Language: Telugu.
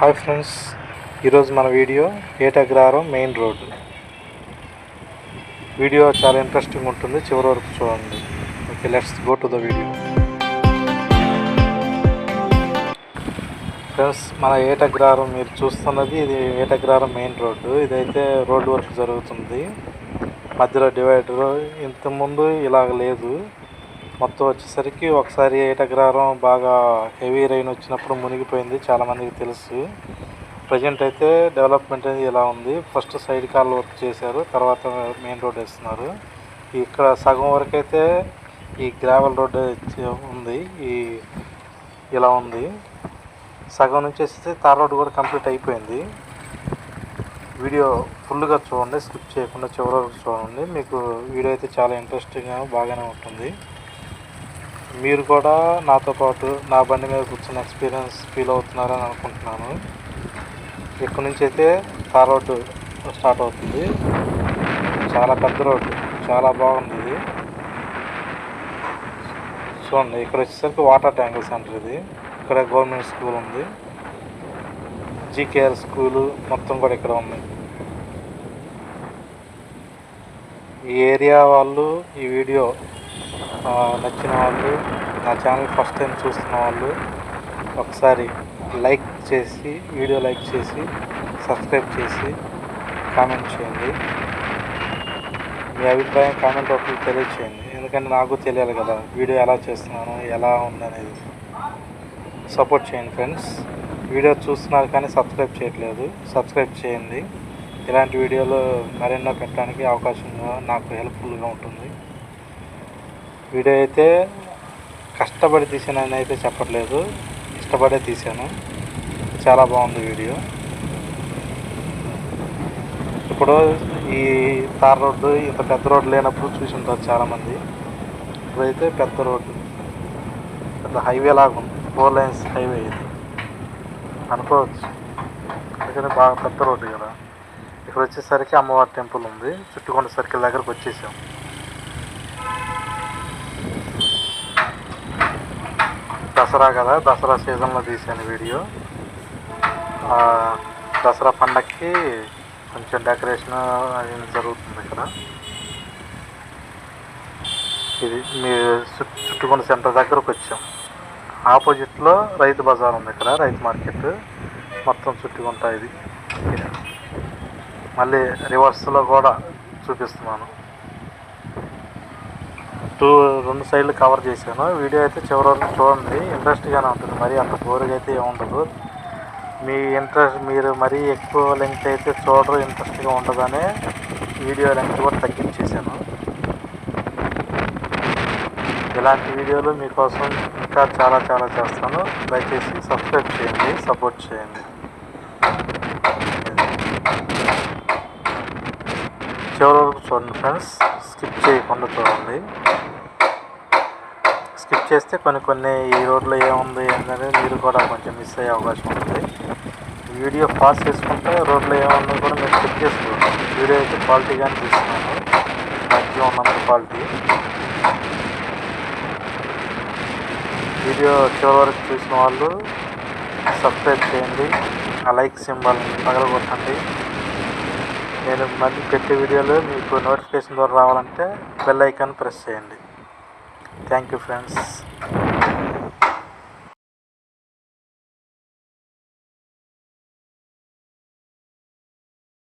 హాయ్ ఫ్రెండ్స్ ఈరోజు మన video Etagraharam main road. Video చాలా ఇంట్రెస్టింగ్ ఉంటుంది చివరి వరకు చూడండి. Okay let's go to the video. Friends మన ఏటగ్రహారం మీరు చూస్తున్నది ఇది ఏటగ్రహారం మెయిన్ రోడ్డు ఇదైతే రోడ్డు వర్క్ జరుగుతుంది. మధ్యలో డివైడర్ ఇంతకుముందు ఇలాగ లేదు. మొత్తం వచ్చేసరికి ఒకసారి ఏటగ్రహారం బాగా హెవీ రైన్ వచ్చినప్పుడు మునిగిపోయింది చాలామందికి తెలుసు. ప్రజెంట్ అయితే డెవలప్మెంట్ అనేది ఇలా ఉంది. ఫస్ట్ సైడ్ కాల్ వర్క్ చేశారు తర్వాత మెయిన్ రోడ్ వేస్తున్నారు. ఇక్కడ సగం వరకు అయితే ఈ గ్రావెల్ రోడ్ ఉంది ఈ ఇలా ఉంది. సగం నుంచి వచ్చేసి తార్ రోడ్ కూడా కంప్లీట్ అయిపోయింది. వీడియో ఫుల్గా చూడండి స్కిప్ చేయకుండా చివరి వరకు చూడండి. మీకు వీడియో అయితే చాలా ఇంట్రెస్టింగ్గా బాగానే ఉంటుంది. మీరు కూడా నాతో పాటు నా బండి మీద కూర్చున్న ఎక్స్పీరియన్స్ ఫీల్ అవుతున్నారని అనుకుంటున్నాను. ఇక్కడ నుంచి అయితే తార్ రోడ్డు స్టార్ట్ అవుతుంది చాలా పెద్ద రోడ్డు చాలా బాగుంది. ఇది చూడండి ఇక్కడ వచ్చేసరికి వాటర్ ట్యాంకుల్ సెంటర్ ఇది. ఇక్కడ గవర్నమెంట్ స్కూల్ ఉంది. జీకేఆర్ స్కూలు మొత్తం కూడా ఇక్కడ ఉంది. ఈ ఏరియా వాళ్ళు ఈ వీడియో నచ్చిన వాళ్ళు నా ఛానల్ ఫస్ట్ టైం చూస్తున్న వాళ్ళు ఒకసారి లైక్ చేసి వీడియో లైక్ చేసి సబ్స్క్రైబ్ చేసి కామెంట్ చేయండి. మీ అభిప్రాయం కామెంట్ ఒకటి తెలియచేయండి. ఎందుకంటే నాకు తెలియాలి కదా వీడియో ఎలా చేస్తున్నాను ఎలా ఉందనేది. సపోర్ట్ చేయండి ఫ్రెండ్స్. వీడియో చూస్తున్నారు కానీ సబ్స్క్రైబ్ చేయట్లేదు. సబ్స్క్రైబ్ చేయండి. ఇలాంటి వీడియోలు మరెన్నో పెట్టడానికి అవకాశం నాకు హెల్ప్ఫుల్గా ఉంటుంది. వీడియో అయితే కష్టపడి తీసానని అయితే చెప్పట్లేదు. ఇష్టపడే తీశాను. చాలా బాగుంది వీడియో. ఇప్పుడు ఈ తార్ రోడ్డు ఇంత పెద్ద రోడ్డు లేనప్పుడు చూసి ఉంటారు చాలామంది. ఇప్పుడైతే పెద్ద రోడ్డు. పెద్ద హైవే లాగా ఉంది. ఫోర్ లైన్స్ హైవే ఇది. అనుకోవచ్చు. అందుకని బాగా పెద్ద రోడ్డు కదా. ఇక్కడ వచ్చేసరికి అమ్మవారి టెంపుల్ ఉంది. చుట్టుకొండ సర్కిల్ దగ్గరకు వచ్చేసాం. దసరా కదా? దసరా సీజన్లో తీసాను వీడియో. దసరా పండక్కి కొంచెం డెకరేషన్ అనేది జరుగుతుంది ఇక్కడ. ఇది మీ చుట్టుకొండ సెంటర్ దగ్గరకు వచ్చాం. ఆపోజిట్లో రైతు బజార్ ఉంది ఇక్కడ రైతు మార్కెట్. మొత్తం చుట్టుకుంటా ఇది. మళ్ళీ రివర్స్లో కూడా చూపిస్తున్నాను. టూ రెండు సైడ్లు కవర్ చేశాను. వీడియో అయితే చివరి వరకు చూడండి. ఇంట్రెస్ట్గానే ఉంటుంది. మరి అంత బోరుగా అయితే ఏముండదు మీ ఇంట్రెస్ట్ మీరు మరీ ఎక్కువ లెంగ్త్ అయితే చూడరు ఇంట్రెస్ట్గా ఉండదని వీడియో లెంగ్త్ కూడా తగ్గించేసాను ఇలాంటి వీడియోలు మీకోసం ఇంకా చాలా చాలా చేస్తాను. దయచేసి సబ్స్క్రైబ్ చేయండి సపోర్ట్ చేయండి. చివరి వరకు చూడండి ఫ్రెండ్స్. స్కిప్ చేయకుండా చూడండి. స్కిప్ చేస్తే కొన్ని కొన్ని ఈ రోడ్లో ఏముంది అనేది మీరు కూడా కొంచెం మిస్ అయ్యే అవకాశం ఉంటుంది వీడియో పాస్ చేసుకుంటే రోడ్లో ఏముందో కూడా మీరు చెక్ చేసుకోండి. వీడియో అయితే క్వాలిటీగానే తీసుకున్నాను మంచిగా ఉన్నంత క్వాలిటీ వీడియో చివరి వరకు చూసిన వాళ్ళు సబ్స్క్రైబ్ చేయండి. ఆ లైక్ సింబల్ పగలగొట్టండి నేను మళ్ళీ పెట్టే వీడియోలు మీకు నోటిఫికేషన్ ద్వారా రావాలంటే బెల్ ఐకాన్ ప్రెస్ చేయండి. Thank you friends